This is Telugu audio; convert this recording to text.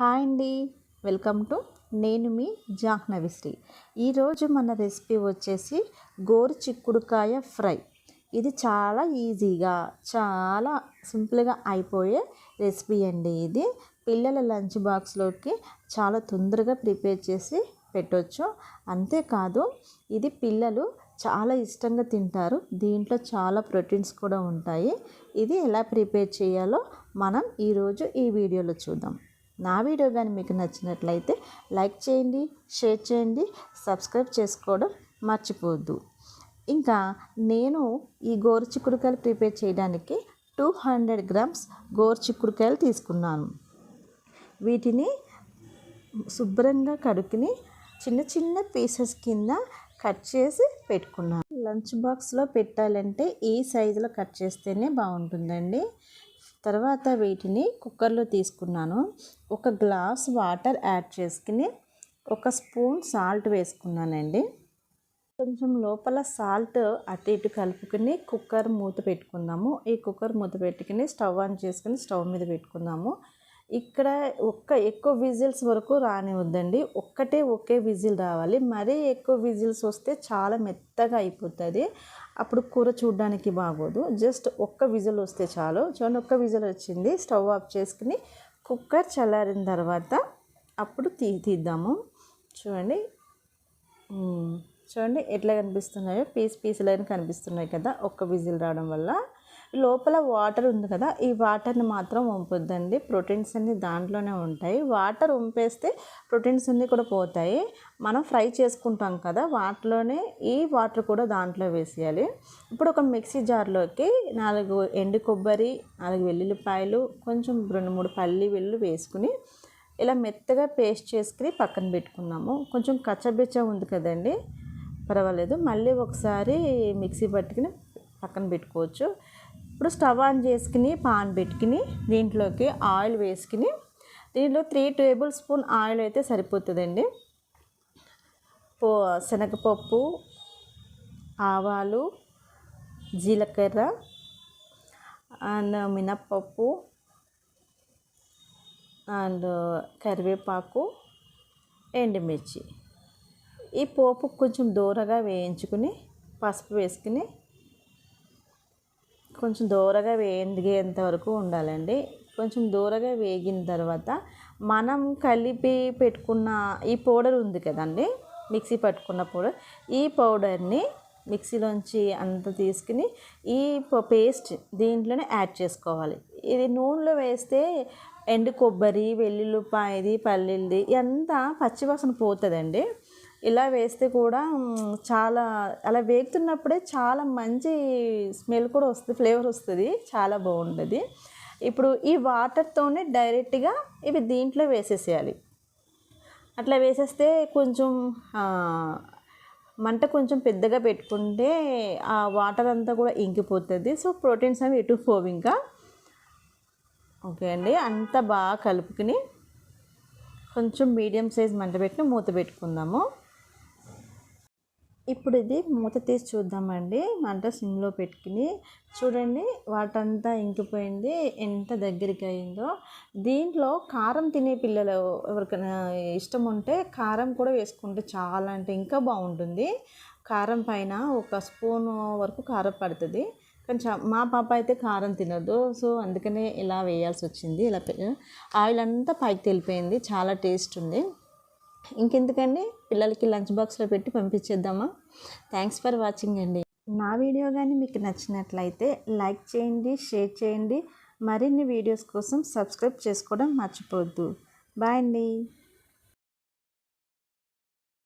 హాయ్ అండి. వెల్కమ్ టు నేను మీ జాహ్నవిశ్రీ ఈరోజు మన రెసిపీ వచ్చేసి గోరు చిక్కుడుకాయ ఫ్రై. ఇది చాలా ఈజీగా చాలా సింపుల్గా అయిపోయే రెసిపీ అండి ఇది. పిల్లల లంచ్ బాక్స్లోకి చాలా తొందరగా ప్రిపేర్ చేసి పెట్టవచ్చు అంతేకాదు ఇది పిల్లలు చాలా ఇష్టంగా తింటారు. దీంట్లో చాలా ప్రోటీన్స్ కూడా ఉంటాయి. ఇది ఎలా ప్రిపేర్ చేయాలో మనం ఈరోజు ఈ వీడియోలో చూద్దాం. నా వీడియో కానీ మీకు నచ్చినట్లయితే లైక్ చేయండి షేర్ చేయండి సబ్స్క్రైబ్ చేసుకోవడం మర్చిపోవద్దు. ఇంకా నేను ఈ గోరు చిక్కుడుకాయలు ప్రిపేర్ చేయడానికి టూ హండ్రెడ్ గ్రామ్స్ గోరు చిక్కుడుకాయలు తీసుకున్నాను. వీటిని శుభ్రంగా కడుక్కుని చిన్న చిన్న పీసెస్ కింద కట్ చేసి పెట్టుకున్నాను. లంచ్ బాక్స్లో పెట్టాలంటే ఈ సైజులో కట్ చేస్తేనే బాగుంటుందండి. తర్వాత వీటిని కుక్కర్లో తీసుకున్నాను. ఒక గ్లాస్ వాటర్ యాడ్ చేసుకుని ఒక స్పూన్ సాల్ట్ వేసుకున్నానండి. కొంచెం లోపల సాల్ట్ అటు ఇటు కలుపుకుని కుక్కర్ మూత పెట్టుకుందాము. ఈ కుక్కర్ మూత పెట్టుకుని స్టవ్ ఆన్ చేసుకుని స్టవ్ మీద పెట్టుకుందాము. ఇక్కడ ఒక్క ఎక్కువ విజిల్స్ వరకు రానివద్దండి ఒక్కటే ఒకే విజిల్ రావాలి. మరీ ఎక్కువ విజిల్స్ వస్తే చాలా మెత్తగా అయిపోతుంది. అప్పుడు కూర చూడడానికి బాగోదు. జస్ట్ ఒక్క విజిల్ వస్తే చాలు. చూడండి ఒక్క విజిల్ వచ్చింది. స్టవ్ ఆఫ్ చేసుకుని కుక్కర్ చల్లారిన తర్వాత అప్పుడు తీ తీద్దాము. చూడండి. చూడండి ఎట్లా కనిపిస్తున్నాయో. పీస్ పీసులైన కనిపిస్తున్నాయి కదా ఒక్క విజిల్ రావడం వల్ల. లోపల వాటర్ ఉంది కదా ఈ వాటర్ని మాత్రం వంపొద్దండి. ప్రోటీన్స్ అన్నీ దాంట్లోనే ఉంటాయి. వాటర్ వంపేస్తే ప్రోటీన్స్ అన్నీ కూడా పోతాయి. మనం ఫ్రై చేసుకుంటాం కదా వాటిలోనే ఈ వాటర్ కూడా దాంట్లో వేసేయాలి. ఇప్పుడు ఒక మిక్సీ జార్లోకి నాలుగు ఎండు కొబ్బరి నాలుగు వెల్లుల్లిపాయలు కొంచెం రెండు మూడు పల్లి వెల్లు వేసుకుని ఇలా మెత్తగా పేస్ట్ చేసుకుని పక్కన పెట్టుకున్నాము. కొంచెం కచ్చబెచ్చ ఉంది కదండి పర్వాలేదు. మళ్ళీ ఒకసారి మిక్సీ పట్టుకుని పక్కన పెట్టుకోవచ్చు. ఇప్పుడు స్టవ్ ఆన్ చేసుకుని పాన్ పెట్టుకుని దీంట్లోకి ఆయిల్ వేసుకుని దీంట్లో త్రీ టేబుల్ స్పూన్ ఆయిల్ అయితే సరిపోతుందండి. పో శనగపప్పు ఆవాలు జీలకర్ర అండ్ మినప్పప్పు అండ్ కరివేపాకు ఎండుమిర్చి ఈ పోపు కొంచెం దూరగా వేయించుకుని పసుపు వేసుకుని కొంచెం దూరగా వేగేంత వరకు ఉండాలండి. కొంచెం దూరగా వేగిన తర్వాత మనం కలిపి పెట్టుకున్న ఈ పౌడర్ ఉంది కదండి మిక్సీ పట్టుకున్న పౌడర్. ఈ పౌడర్ని మిక్సీలోంచి అంత తీసుకుని ఈ పేస్ట్ దీంట్లోనే యాడ్ చేసుకోవాలి. ఇది నూనెలో వేస్తే ఎండు కొబ్బరి వెల్లుల్లిపాయది పల్లీలది ఇదంతా పచ్చివాసన పోతుందండి. ఇలా వేస్తే కూడా చాలా అలా వేగుతున్నప్పుడే చాలా మంచి స్మెల్ కూడా వస్తుంది ఫ్లేవర్ వస్తుంది చాలా బాగుంటుంది. ఇప్పుడు ఈ వాటర్తోనే డైరెక్ట్గా ఇవి దీంట్లో వేసేసేయాలి. అట్లా వేసేస్తే కొంచెం మంట కొంచెం పెద్దగా పెట్టుకుంటే ఆ వాటర్ అంతా కూడా ఇంకిపోతుంది. సో ప్రోటీన్స్ అవి ఎటు పోవు ఇంకా. ఓకే అండి అంతా బాగా కలుపుకుని కొంచెం మీడియం సైజ్ మంట పెట్టి మూత పెట్టుకుందాము. ఇప్పుడు ఇది మూత తీసి చూద్దామండి. మంట సిమ్లో పెట్టుకుని చూడండి వాటంతా ఇంకిపోయింది ఎంత దగ్గరికి అయిందో దీంట్లో కారం తినే పిల్లలు ఎవరికైనా ఇష్టం ఉంటే కారం కూడా వేసుకుంటే చాలా అంటే ఇంకా బాగుంటుంది. కారం పైన ఒక స్పూన్ వరకు కారం పడుతుంది. కొంచెం మా పాప అయితే కారం తినదు సో అందుకనే ఇలా వేయాల్సి వచ్చింది. ఇలా ఆయిల్ అంతా పైకి తెలిపోయింది. చాలా టేస్ట్ ఉంది. ఇంకెందుకండి? పిల్లలకి లంచ్ బాక్స్లో పెట్టి పంపించేద్దామా? థ్యాంక్స్ ఫర్ వాచింగ్ అండి. నా వీడియో కానీ మీకు నచ్చినట్లయితే లైక్ చేయండి షేర్ చేయండి. మరిన్ని వీడియోస్ కోసం సబ్స్క్రైబ్ చేసుకోవడం మర్చిపోవద్దు. బాయ్ అండి.